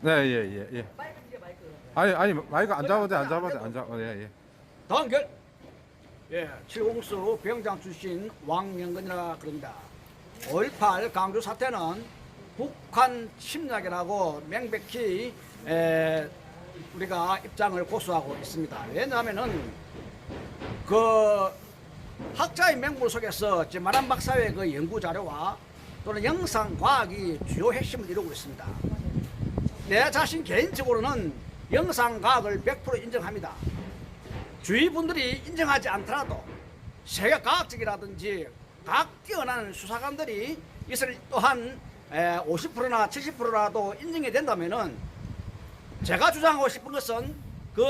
네, 예, 예, 예. 아니, 아니, 마이크 안 잡아도 돼, 안 잡아도 돼, 안 잡아도 돼, 예, 예. 다음 결. 예, 칠공수 병장 출신 왕명근이라 그럽니다. 5.18 강주 사태는 북한 침략이라고 명백히 에, 우리가 입장을 고수하고 있습니다. 왜냐하면은 그 학자의 맹물 속에서 지만한 박사의 그 연구 자료와 또는 영상 과학이 주요 핵심을 이루고 있습니다. 내 자신 개인적으로는 영상 과학을 100% 인정합니다. 주위 분들이 인정하지 않더라도 세계 과학적이라든지 과학 뛰어난 수사관들이 이것을 또한 50%나 70%라도 인정이 된다면은 제가 주장하고 싶은 것은 그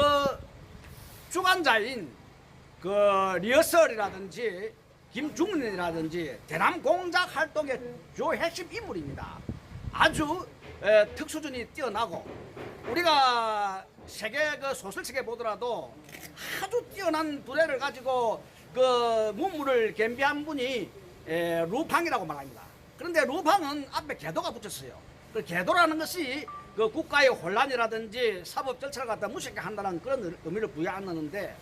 주관자인 그 리허설이라든지 김중린이라든지 대남 공작 활동의 주 핵심 인물입니다. 아주 에, 특수준이 뛰어나고 우리가 세계 그 소설책에 보더라도 아주 뛰어난 두뇌를 가지고 그 문물을 겸비한 분이 에, 루팡이라고 말합니다. 그런데 루팡은 앞에 개도가 붙였어요. 그 개도라는 것이 그 국가의 혼란이라든지 사법 절차를 갖다 무섭게 한다는 그런 의미를 부여하는데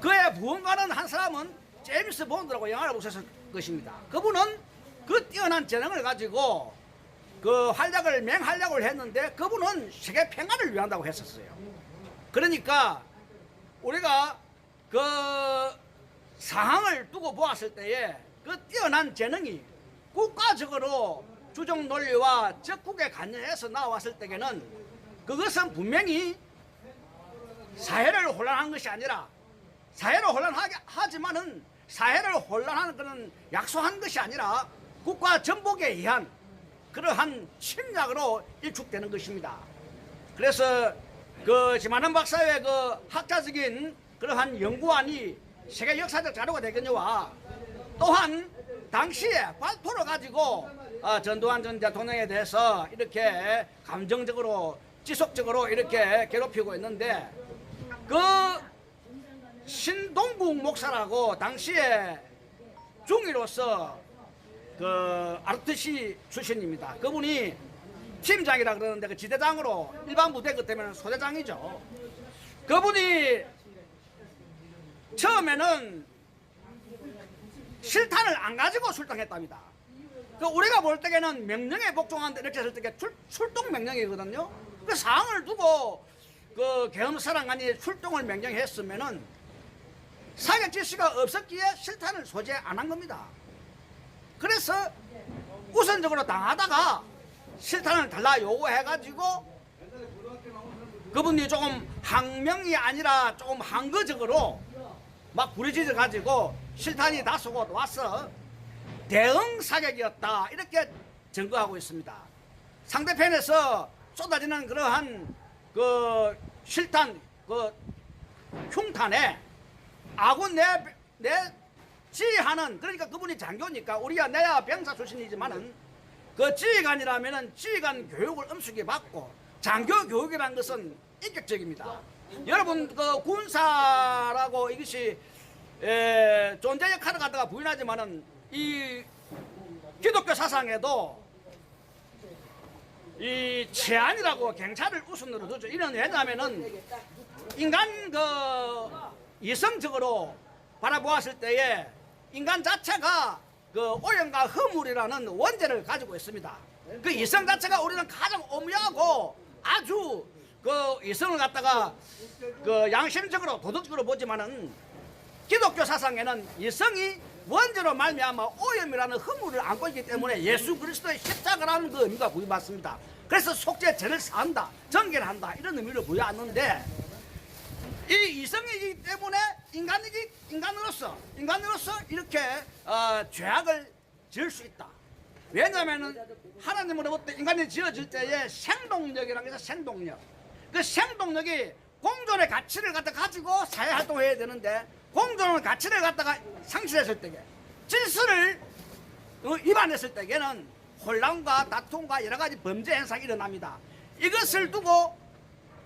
그의 무언가는 한 사람은 제임스 본드라고 영화를 보셨을 것입니다. 그분은 그 뛰어난 재능을 가지고 그 활약을 맹활약을 했는데 그분은 세계 평화를 위한다고 했었어요. 그러니까 우리가 그 상황을 두고 보았을 때에 그 뛰어난 재능이 국가적으로 주종 논리와 적국에 관련해서 나왔을 때에는 그것은 분명히 사회를 혼란한 것이 아니라 사회를 혼란하게 하지만은 사회를 혼란하는 그런 약소한 것이 아니라 국가 전복에 의한 그러한 침략으로 일축되는 것입니다. 그래서 그 지만한 박사의 그 학자적인 그러한 연구안이 세계 역사적 자료가 되겠냐와 또한 당시에 발표를 가지고 어, 전두환 전 대통령에 대해서 이렇게 감정적으로 지속적으로 이렇게 괴롭히고 있는데 그 신동국 목사라고 당시에 중위로서 그 아르트시 출신입니다. 그분이 팀장이라 그러는데 그 지대장으로 일반 부대 그 때문에 소대장이죠. 그분이 처음에는 실탄을 안 가지고 출동했답니다. 그 우리가 볼 때에는 명령에 복종한다 이렇게 했을 때 출, 출동 명령이거든요. 그 상황을 두고 그 계엄사령관이 출동을 명령했으면은 사격 지시가 없었기에 실탄을 소재 안 한 겁니다. 그래서 우선적으로 당하다가 실탄을 달라 요구해가지고 그분이 조금 항명이 아니라 조금 항거적으로 막 부르짖어 가지고 실탄이 다소고 와서 대응 사격이었다 이렇게 증거하고 있습니다. 상대편에서 쏟아지는 그러한 그 실탄 그 흉탄에 아군 내, 내 지휘하는 그러니까 그분이 장교니까 우리가 내야 병사 출신이지만은 그 지휘관이라면은 지휘관 교육을 엄숙히 받고 장교 교육이라는 것은 인격적입니다. 여러분 그 군사라고 이것이 에, 존재 역할을 갖다가 부인하지만은 이 기독교 사상에도 이 치안이라고 경찰을 우선으로 두죠. 이런 왜냐하면은 인간 그 이성적으로 바라보았을 때에 인간 자체가 그 오염과 허물이라는 원죄를 가지고 있습니다. 그 이성 자체가 우리는 가장 오묘하고 아주 그 이성을 갖다가 그 양심적으로 도덕적으로 보지만은 기독교 사상에는 이성이 원죄로 말미암아 오염이라는 허물을 안고 있기 때문에 예수 그리스도의 십자가라는 그 의미가 부여받습니다. 그래서 속죄 죄를 사한다, 정결 한다 이런 의미를 부여하는데 이 이성이기 때문에 인간이기 인간으로서 인간으로서 이렇게 어, 죄악을 지을 수 있다. 왜냐하면은 하나님으로부터 인간이 지어질 때에 생동력이라는 게 생동력. 그 생동력이 공존의 가치를 갖다 가지고 사회 활동해야 되는데 공존의 가치를 갖다가 상실했을 때에 질서를 어, 위반했을 때에는 혼란과 다툼과 여러 가지 범죄 현상이 일어납니다. 이것을 두고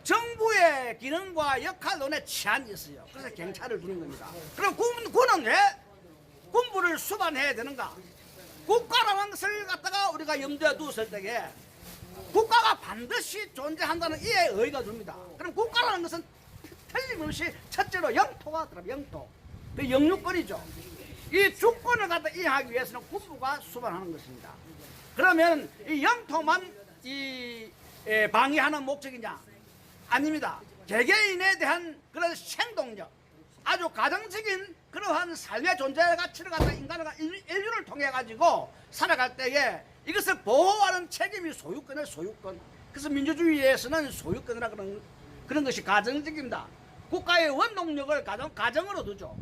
정부의 기능과 역할론에 치안이 있어요. 그래서 경찰을 두는 겁니다. 그럼 군, 군은 왜 군부를 수반해야 되는가? 국가라는 것을 갖다가 우리가 염두에 두었을 때에 국가가 반드시 존재한다는 이에 의의가 듭니다. 그럼 국가라는 것은 틀림없이 첫째로 영토가 들어 영토. 그 영유권이죠. 이 주권을 갖다 이해하기 위해서는 군부가 수반하는 것입니다. 그러면 이 영토만 이 에, 방해하는 목적이냐? 아닙니다. 개개인에 대한 그런 생동력, 아주 가정적인 그러한 삶의 존재 가치를 갖다 인간과 인- 인류를 통해 가지고 살아갈 때에 이것을 보호하는 책임이 소유권의 소유권. 그래서 민주주의에서는 소유권이라 그런 그런 것이 가정적입니다. 국가의 원동력을 가정 가정으로 두죠.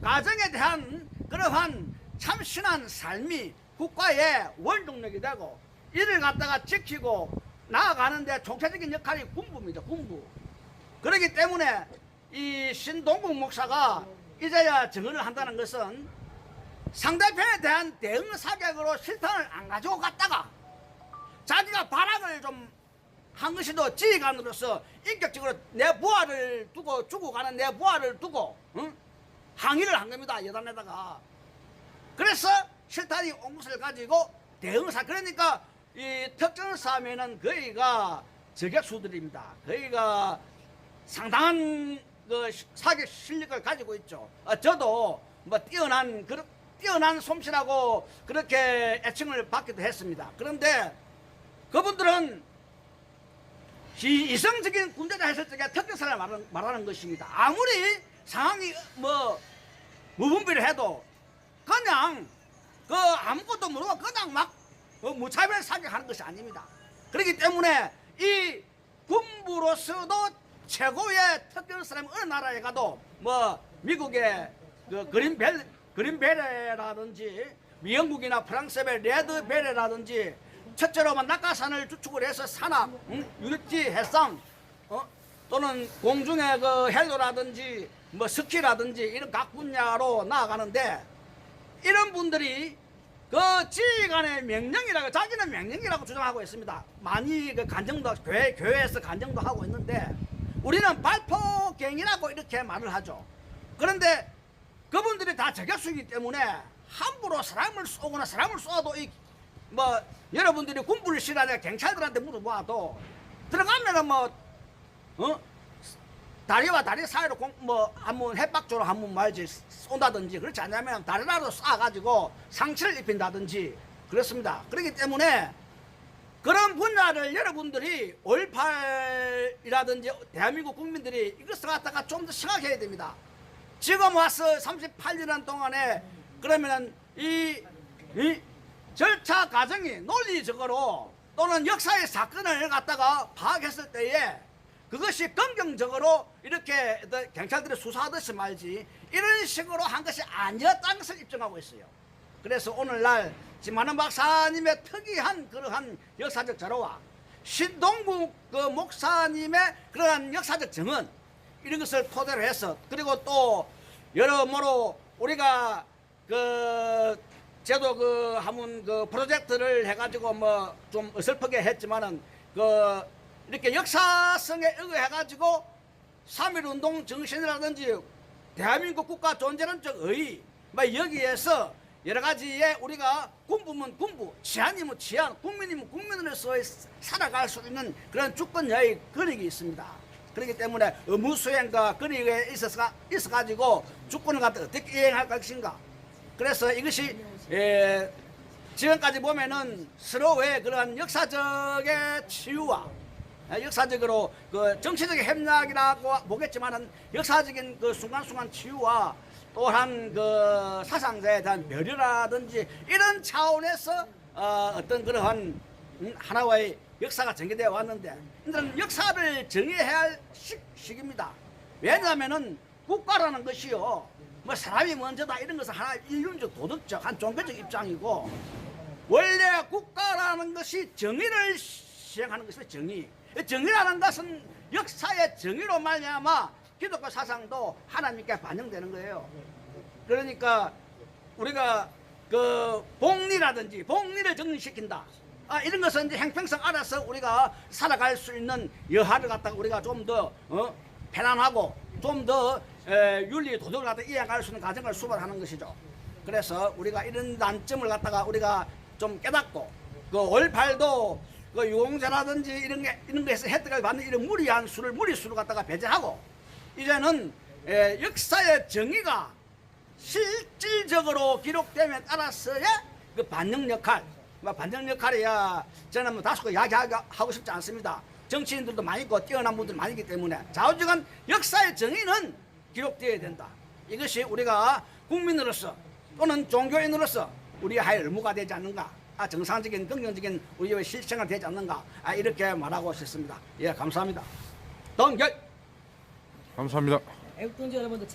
가정에 대한 그러한 참신한 삶이 국가의 원동력이 되고 이를 갖다가 지키고 나아가는데 총체적인 역할이 군부입니다. 군부. 그렇기 때문에 이 신동국 목사가 이제야 증언을 한다는 것은 상대편에 대한 대응 사격으로 실탄을 안 가지고 갔다가 자기가 발악을 좀 한 것이 더 지휘관으로서 인격적으로 내 부하를 두고 주고 가는 내 부하를 두고 응? 항의를 한 겁니다 여단에다가 그래서 실탄이 온 것을 가지고 대응사 그러니까 이 특정 사면은 거의가 저격수들입니다 거의가 상당한 그 시- 사격 실력을 가지고 있죠. 어, 저도 뭐 뛰어난 그런 뛰어난 솜씨라고 그렇게 애칭을 받기도 했습니다. 그런데 그분들은 이- 이성적인 군대자 했을 적에 특별사를 말하는, 말하는 것입니다. 아무리 상황이 뭐 무분별을 해도 그냥 그 아무것도 모르고 그냥 막 어, 무차별 사격하는 것이 아닙니다. 그렇기 때문에 이 군부로서도 최고의 특별 사람 어느 나라에 가도 뭐 미국의 그 그린벨 그린베레라든지 미영국이나 프랑스의 레드베레라든지 첫째로만 낙하산을 주축을 해서 산악, 응? 육지, 해상, 어? 또는 공중의 그 헬로라든지 뭐 스키라든지 이런 각 분야로 나아가는데 이런 분들이 그 지휘관의 명령이라고 자기는 명령이라고 주장하고 있습니다. 많이 그 간정도 교회 교회에서 간정도 하고 있는데 우리는 발포경이라고 이렇게 말을 하죠. 그런데 그분들이 다 저격수이기 때문에 함부로 사람을 쏘거나 사람을 쏘아도 이 뭐 여러분들이 군부를 싫어하냐 경찰들한테 물어봐도 들어가면은 뭐 어? 다리와 다리 사이로 공, 뭐, 한번 햇박조로 한번 말지 쏜다든지 그렇지 않냐면 다리라도 쏴가지고 상처를 입힌다든지 그렇습니다. 그렇기 때문에 그런 분야를 여러분들이 5.18이라든지 대한민국 국민들이 이것을 갖다가 좀 더 생각해야 됩니다. 지금 와서 38년 동안에 그러면은 이, 이 절차 과정이 논리적으로 또는 역사의 사건을 갖다가 파악했을 때에 그것이 긍정적으로 이렇게 경찰들이 수사하듯이 말지 이런 식으로 한 것이 아니었다는 것을 입증하고 있어요. 그래서 오늘날 지만원 박사님의 특이한 그러한 역사적 자료와 신동국 그 목사님의 그러한 역사적 증언 이런 것을 토대로 해서 그리고 또 여러모로 우리가 그 저도 그 한번 그 프로젝트를 해가지고 뭐 좀 어설프게 했지만은 그 이렇게 역사성에 의거해가지고 3.1 운동 정신이라든지 대한민국 국가 존재론적 의의 뭐 여기에서 여러 가지의 우리가 군부면 군부, 치안이면 치안, 국민이면 국민으로서 살아갈 수 있는 그런 주권자의 권익이 있습니다. 그렇기 때문에 의무 수행과 권익에 있어서 있어가지고 주권을 갖다 어떻게 이행할 것인가. 그래서 이것이 에, 지금까지 보면은 서로의 그런 역사적의 치유와 에, 역사적으로 그 정치적인 협력이라고 보겠지만은 역사적인 그 순간순간 치유와 또한 그 사상자에 대한 멸류라든지 이런 차원에서 어, 어떤 그러한 음, 하나의 역사가 전개되어 왔는데 이들은 역사를 정의해야 할 시, 시기입니다. 왜냐하면은 국가라는 것이요 뭐 사람이 먼저다 이런 것은 하나 인륜적 도덕적 한 종교적 입장이고 원래 국가라는 것이 정의를 시행하는 것이 정의. 정의라는 것은 역사의 정의로 말미암아 기독교 사상도 하나님께 반영되는 거예요. 그러니까 우리가 그 복리라든지 복리를 정리시킨다. 아, 이런 것은 이제 행평성 알아서 우리가 살아갈 수 있는 여하를 갖다가 우리가 좀더 어, 편안하고 좀 더 윤리 도덕을 갖다 이해할 수 있는 과정을 수반하는 것이죠. 그래서 우리가 이런 단점을 갖다가 우리가 좀 깨닫고 그 올팔도 그 유공자라든지 이런 게 이런 거에서 혜택을 받는 이런 무리한 수를 무리수를 갖다가 배제하고 이제는 에, 역사의 정의가 실질적으로 기록됨에 따라서의 그 반영 역할, 뭐 반영 역할이야 저는 뭐 다소 이야기하고 싶지 않습니다. 정치인들도 많이 있고 뛰어난 분들 많이 있기 때문에 좌우지간 역사의 정의는 기록되어야 된다. 이것이 우리가 국민으로서 또는 종교인으로서 우리의 할 의무가 되지 않는가. 아, 정상적인 긍정적인 우리의 실천가 되지 않는가. 아, 이렇게 말하고 싶습니다. 예, 감사합니다. 동결. 감사합니다. 애국동지 여러분들